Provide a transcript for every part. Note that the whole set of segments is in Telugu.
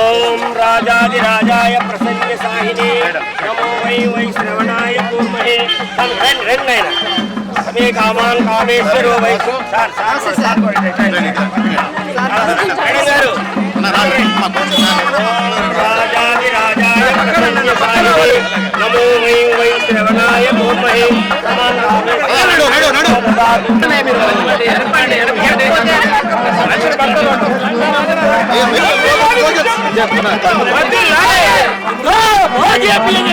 ఓం రాజాదిరాజాయ ప్రసన్న సాహినే నమో వై వై శ్రవణాయ కూర్మహే రండి రండి ఆయన సమే కామాన్ కామేశ్వరో వై సార్ సార్ సార్ గారు రాజాదిరాజాయ ప్రసన్న సాహినే నమో వై వై శ్రవణాయ కూర్మహే பிள்ளைங்க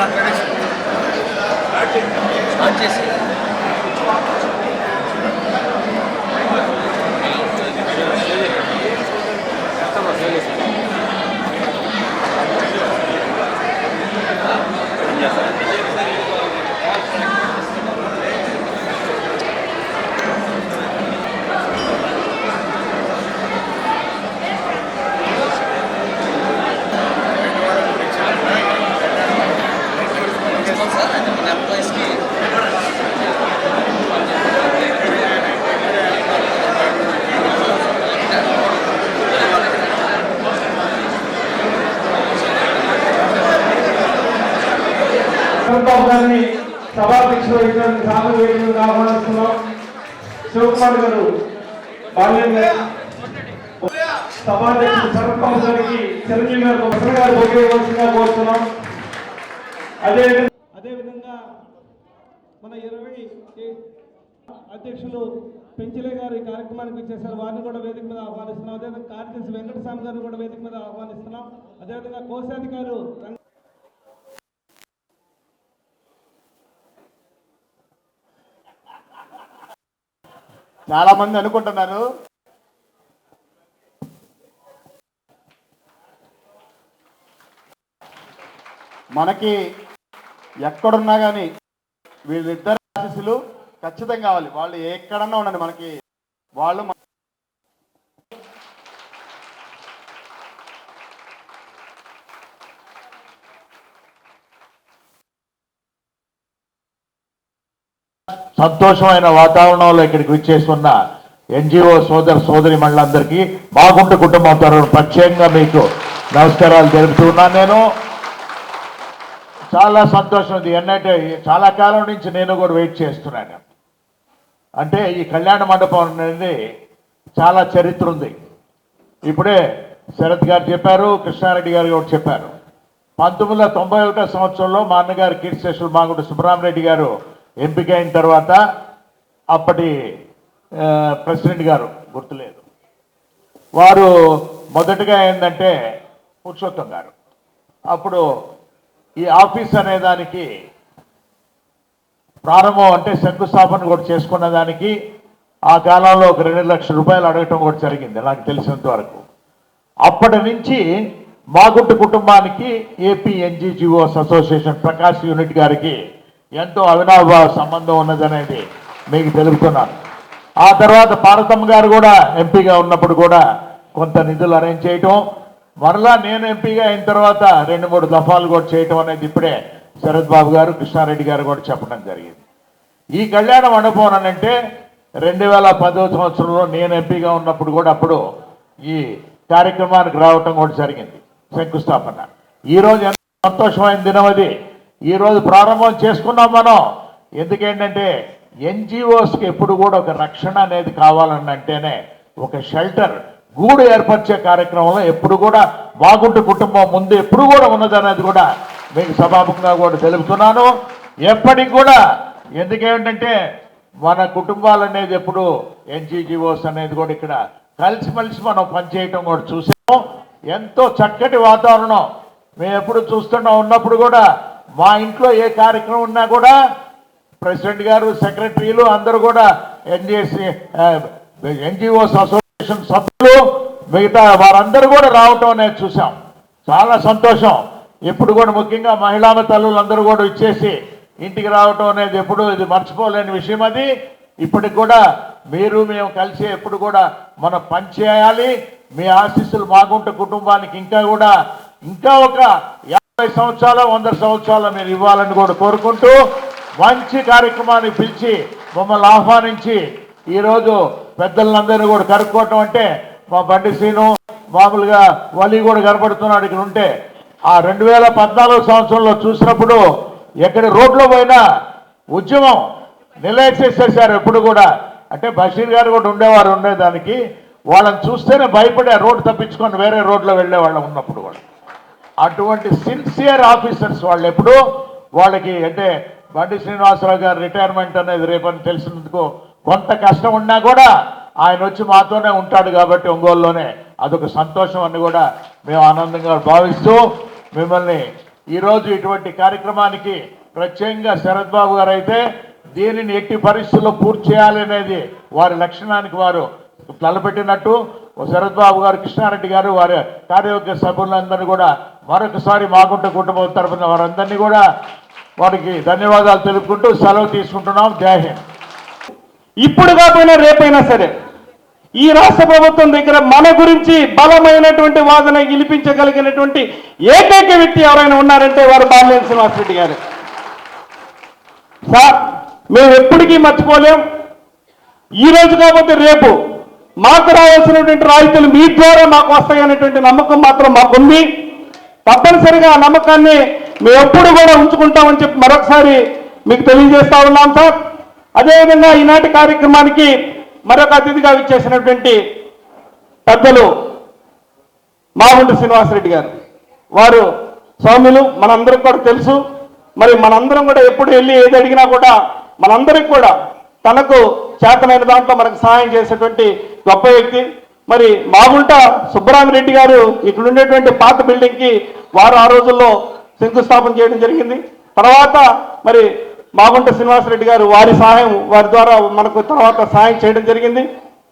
మాట్లాడేసి. స్టార్ట్ చేసి. చంద్రబాబు గారిని సభాధ్యక్షులు వహించడానికి సాగు వేదికగా ఆహ్వానిస్తున్నాం శివకుమార్ గారు బాల్యం గారు. సభాధ్యక్షుడు శరత్బాబు గారికి చిరంజీవి గారు వసన గారు భోగేయవలసిందిగా కోరుతున్నాం. అదే అదేవిధంగా మన ఇరవై అధ్యక్షులు పెంచిలే గారు ఈ కార్యక్రమానికి వచ్చేసారు. వారిని కూడా వేదిక మీద ఆహ్వానిస్తున్నాం. అదేవిధంగా కార్యదర్శి వెంకటస్వామి గారిని కూడా వేదిక మీద ఆహ్వానిస్తున్నాం. అదేవిధంగా కోశాధికారు చాలా మంది అనుకుంటున్నారు. మనకి ఎక్కడున్నా కానీ వీళ్ళిద్దరు ఆశీస్సులు ఖచ్చితంగా కావాలి. వాళ్ళు ఎక్కడన్నా ఉండండి మనకి. వాళ్ళు మన- సంతోషమైన వాతావరణంలో ఇక్కడికి విచ్చేస్తున్న ఎన్జిఓ సోదర సోదరి మండలందరికీ బాగుంట కుటుంబం తరఫున ప్రత్యేకంగా మీకు నమస్కారాలు తెలుపుతున్నాను నేను. చాలా సంతోషం ఇది. ఎన్నైతే చాలా కాలం నుంచి నేను కూడా వెయిట్ చేస్తున్నాను. అంటే ఈ కళ్యాణ మండపం అనేది చాలా చరిత్ర ఉంది. ఇప్పుడే శరత్ గారు చెప్పారు కృష్ణారెడ్డి గారు కూడా చెప్పారు. పంతొమ్మిది వందల తొంభై ఒకటో సంవత్సరంలో మా అన్నగారు కీర్తిశేషులు మాగుంట సుబ్రహ్మరెడ్డి గారు ఎంపిక అయిన తర్వాత అప్పటి ప్రెసిడెంట్ గారు గుర్తులేదు. వారు మొదటగా ఏంటంటే పురుషోత్తం గారు. అప్పుడు ఈ ఆఫీస్ అనే దానికి ప్రారంభం అంటే శంకుస్థాపన కూడా చేసుకున్న దానికి ఆ కాలంలో ఒక రెండు లక్షల రూపాయలు అడగటం కూడా జరిగింది నాకు తెలిసినంత వరకు. అప్పటి నుంచి మాగుంట కుటుంబానికి AP NGGOs association Prakash unit గారికి ఎంతో అవినాభావ సంబంధం ఉన్నదనేది మీకు తెలుపుతున్నాను ఆ తర్వాత పార్వతమ్మ గారు కూడా ఎంపీగా ఉన్నప్పుడు కూడా కొంత నిధులు అరేంజ్ చేయటం మరలా నేను ఎంపీగా అయిన తర్వాత రెండు మూడు దఫాలు కూడా చేయటం అనేది ఇప్పుడే శరత్ బాబు గారు కృష్ణారెడ్డి గారు కూడా చెప్పడం జరిగింది. ఈ కళ్యాణ మండపం అని అంటే రెండు వేల పదో సంవత్సరంలో నేను ఎంపీగా ఉన్నప్పుడు కూడా అప్పుడు ఈ కార్యక్రమానికి రావటం కూడా జరిగింది శంకుస్థాపన. ఈ రోజు ఎంత సంతోషమైన దినం అది. ఈరోజు ప్రారంభం చేసుకున్నాం మనం. ఎందుకేంటంటే ఎన్జిఓస్కి ఎప్పుడు కూడా ఒక రక్షణ అనేది కావాలని అంటేనే ఒక షెల్టర్ గూడు ఏర్పరిచే కార్యక్రమంలో ఎప్పుడు కూడా బాగుంటు కుటుంబం ముందు ఎప్పుడు కూడా ఉన్నదనేది కూడా మీకు సభాముఖంగా కూడా తెలుపుతున్నాను. ఎప్పటికి కూడా ఎందుకేంటంటే మన కుటుంబాలు అనేది ఎప్పుడు ఎన్జిజిఓస్ అనేది కూడా ఇక్కడ కలిసిమెలిసి మనం పనిచేయటం కూడా చూసాము. ఎంతో చక్కటి వాతావరణం. మేము ఎప్పుడు చూస్తున్నా ఉన్నప్పుడు కూడా మా ఇంట్లో ఏ కార్యక్రమం ఉన్నా కూడా ప్రెసిడెంట్ గారు సెక్రటరీలు అందరూ కూడా ఎన్జిఎస్సి ఎన్జిఓస్ అసోసియేషన్ సభ్యులు మిగతా వారందరూ కూడా రావటం అనేది చూసాం. చాలా సంతోషం. ఎప్పుడు కూడా ముఖ్యంగా మహిళా తల్లులందరూ కూడా ఇచ్చేసి ఇంటికి రావటం అనేది ఎప్పుడు ఇది మర్చిపోలేని విషయం అది. ఇప్పటికి కూడా మీరు మేము కలిసి ఎప్పుడు కూడా మనం పనిచేయాలి మీ ఆశీస్సులు మాగుంట కుటుంబానికి ఇంకా కూడా ఇంకా ఒక ఇరవై సంవత్సరాలు వంద సంవత్సరాలు మీరు ఇవ్వాలని కూడా కోరుకుంటూ మంచి కార్యక్రమాన్ని పిలిచి మమ్మల్ని ఆహ్వానించి ఈరోజు పెద్దలందరినీ కూడా కనుక్కోవటం అంటే మా బండి శ్రీను మామూలుగా వలి కూడా కనపడుతున్నాడు ఇక్కడ ఉంటే. ఆ రెండు వేల పద్నాలుగు సంవత్సరంలో చూసినప్పుడు ఎక్కడ రోడ్లో పోయినా ఉద్యమం నిలయచేసేసారు ఎప్పుడు కూడా. అంటే బషీర్ గారు కూడా ఉండేవారు ఉండేదానికి. వాళ్ళని చూస్తేనే భయపడే రోడ్డు తప్పించుకొని వేరే రోడ్లో వెళ్ళే వాళ్ళం ఉన్నప్పుడు కూడా. అటువంటి సిన్సియర్ ఆఫీసర్స్ వాళ్ళు ఎప్పుడు వాళ్ళకి అంటే బండి శ్రీనివాసరావు గారు రిటైర్మెంట్ అనేది రేపని తెలిసినందుకు కొంత కష్టం ఉన్నా కూడా ఆయన వచ్చి మాతోనే ఉంటాడు కాబట్టి ఒంగోలులోనే. అదొక సంతోషం అని కూడా మేము ఆనందంగా భావిస్తూ మిమ్మల్ని ఈరోజు ఇటువంటి కార్యక్రమానికి ప్రత్యేకంగా శరద్ బాబు గారు అయితే దీనిని ఎట్టి పరిస్థితుల్లో పూర్తి చేయాలనేది వారి లక్షణానికి వారు తలపెట్టినట్టు శరత్ బాబు గారు కృష్ణారెడ్డి గారు వారి కార్యవర్గ సభ్యులందరినీ కూడా మరొకసారి మాగుంట కుటుంబం తరపున వారందరినీ కూడా వారికి ధన్యవాదాలు తెలుపుకుంటూ సెలవు తీసుకుంటున్నాం. జై ఇప్పుడు కాకపోయినా రేపైనా సరే ఈ రాష్ట్ర ప్రభుత్వం దగ్గర మన గురించి బలమైనటువంటి వాదన గెలిపించగలిగినటువంటి ఏకైక వ్యక్తి ఎవరైనా ఉన్నారంటే వారు బాలినేని శ్రీనివాసరెడ్డి గారు. సార్ మేము ఎప్పటికీ మర్చిపోలేం. ఈ రోజు కాకపోతే రేపు మాకు రావాల్సినటువంటి రాయితీలు మీ ద్వారా మాకు వస్తాయనేటువంటి నమ్మకం మాత్రం మాకుంది. తప్పనిసరిగా ఆ నమ్మకాన్ని మేము ఎప్పుడు కూడా ఉంచుకుంటామని చెప్పి మరొకసారి మీకు తెలియజేస్తా ఉన్నాం సార్. అదేవిధంగా ఈనాటి కార్యక్రమానికి మరొక అతిథిగా విచ్చేసినటువంటి పెద్దలు మాగుంట శ్రీనివాసరెడ్డి గారు. వారు స్వాములు మనందరికి కూడా తెలుసు. మరి మనందరం కూడా ఎప్పుడు వెళ్ళి ఏది అడిగినా కూడా మనందరికి కూడా తనకు చేతనైన దాంట్లో మనకు సహాయం చేసేటువంటి గొప్ప వ్యక్తి. మరి మాగుంట సుబ్బరామిరెడ్డి గారు ఇక్కడ ఉండేటువంటి పాత బిల్డింగ్కి వారు ఆ రోజుల్లో శంకుస్థాపన చేయడం జరిగింది. తర్వాత మరి మాగుంట శ్రీనివాసరెడ్డి గారు వారి సహాయం వారి ద్వారా మనకు తర్వాత సహాయం చేయడం జరిగింది.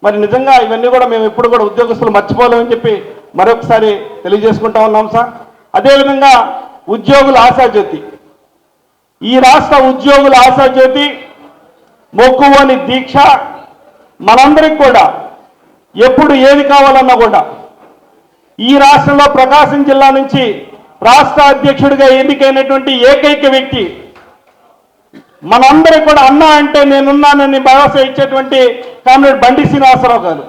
మరి నిజంగా ఇవన్నీ కూడా మేము ఎప్పుడు కూడా ఉద్యోగస్తులు మర్చిపోలేమని చెప్పి మరొకసారి తెలియజేసుకుంటా ఉన్నాం సార్. అదేవిధంగా ఉద్యోగుల ఆశాజ్యోతి. ఈ రాష్ట్ర ఉద్యోగుల ఆశాజ్యోతి మొక్కువని దీక్ష మనందరికి కూడా ఎప్పుడు ఏది కావాలన్నా కూడా. ఈ రాష్ట్రంలో ప్రకాశం జిల్లా నుంచి రాష్ట్ర అధ్యక్షుడిగా ఎన్నికైనటువంటి ఏకైక వ్యక్తి మనందరికి కూడా అన్న అంటే నేనున్నానని భరోసా ఇచ్చేటువంటి కామ్రేడ్ బండి శ్రీనివాసరావు గారు.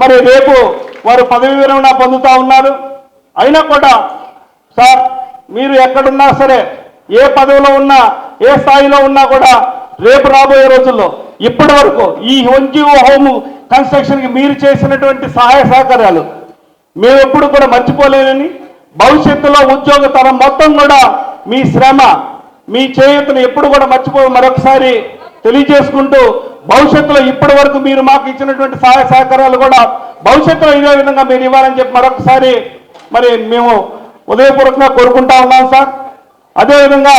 మరి రేపు వారు పదవి విరమణ పొందుతూ ఉన్నారు. అయినా కూడా సార్ మీరు ఎక్కడున్నా సరే ఏ పదవిలో ఉన్నా ఏ స్థాయిలో ఉన్నా కూడా రేపు రాబోయే రోజుల్లో ఇప్పటి వరకు ఈ ఎన్జిఓ హోమ్ కన్స్ట్రక్షన్కి మీరు చేసినటువంటి సహాయ సహకారాలు మేము ఎప్పుడు కూడా మర్చిపోలేనని భవిష్యత్తులో ఉద్యోగ తరం మొత్తం కూడా మీ శ్రమ మీ చేయూతను ఎప్పుడు కూడా మర్చిపో మరొకసారి తెలియజేసుకుంటూ భవిష్యత్తులో ఇప్పటి వరకు మీరు మాకు ఇచ్చినటువంటి సహాయ సహకారాలు కూడా భవిష్యత్తులో ఇదే విధంగా మీరు ఇవ్వాలని చెప్పి మరొకసారి మరి మేము ఉదయపూర్వకంగా కోరుకుంటా ఉన్నాం సార్. అదేవిధంగా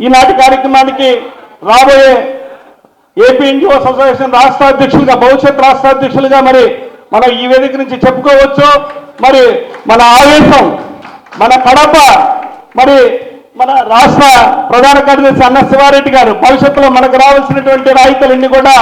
ఈనాటి కార్యక్రమానికి రాబోయే ఏపీ ఎన్జిఓస్ అసోసియేషన్ రాష్ట్ర అధ్యక్షులుగా భవిష్యత్ రాష్ట్ర అధ్యక్షులుగా మరి మనం ఈ వేదిక నుంచి చెప్పుకోవచ్చు. మరి మన ఆవేశం మన కడప మరి మన రాష్ట్ర ప్రధాన కార్యదర్శి అన్న శివారెడ్డి గారు భవిష్యత్తులో మనకు రావాల్సినటువంటి రాయితీలన్నీ కూడా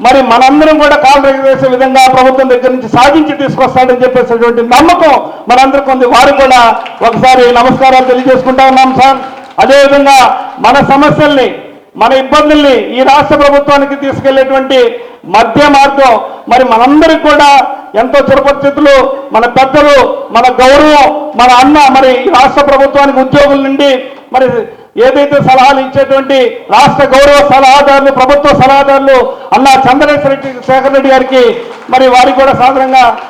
మరి మనందరం కూడా కాలు వేసే విధంగా ప్రభుత్వం దగ్గర నుంచి సాధించి తీసుకొస్తాడని చెప్పేసినటువంటి నమ్మకం మనందరికీ ఉంది వారు కూడా ఒకసారి నమస్కారాలు తెలియజేసుకుంటా ఉన్నాం సార్. అదేవిధంగా మన సమస్యల్ని మన ఇబ్బందుల్ని ఈ రాష్ట్ర ప్రభుత్వానికి తీసుకెళ్ళేటువంటి మధ్య మార్గం మరి మనందరికి కూడా ఎంతో చురపరిస్థితులు మన పెద్దలు మన గౌరవం మన అన్న మరి ఈ రాష్ట్ర ప్రభుత్వానికి ఉద్యోగుల నుండి మరి ఏదైతే సలహాలు ఇచ్చేటువంటి రాష్ట్ర గౌరవ సలహాదారులు ప్రభుత్వ సలహాదారులు అన్న చంద్రశేఖర్ రెడ్డి శేఖర్ రెడ్డి గారికి మరి వారికి కూడా సాధారణంగా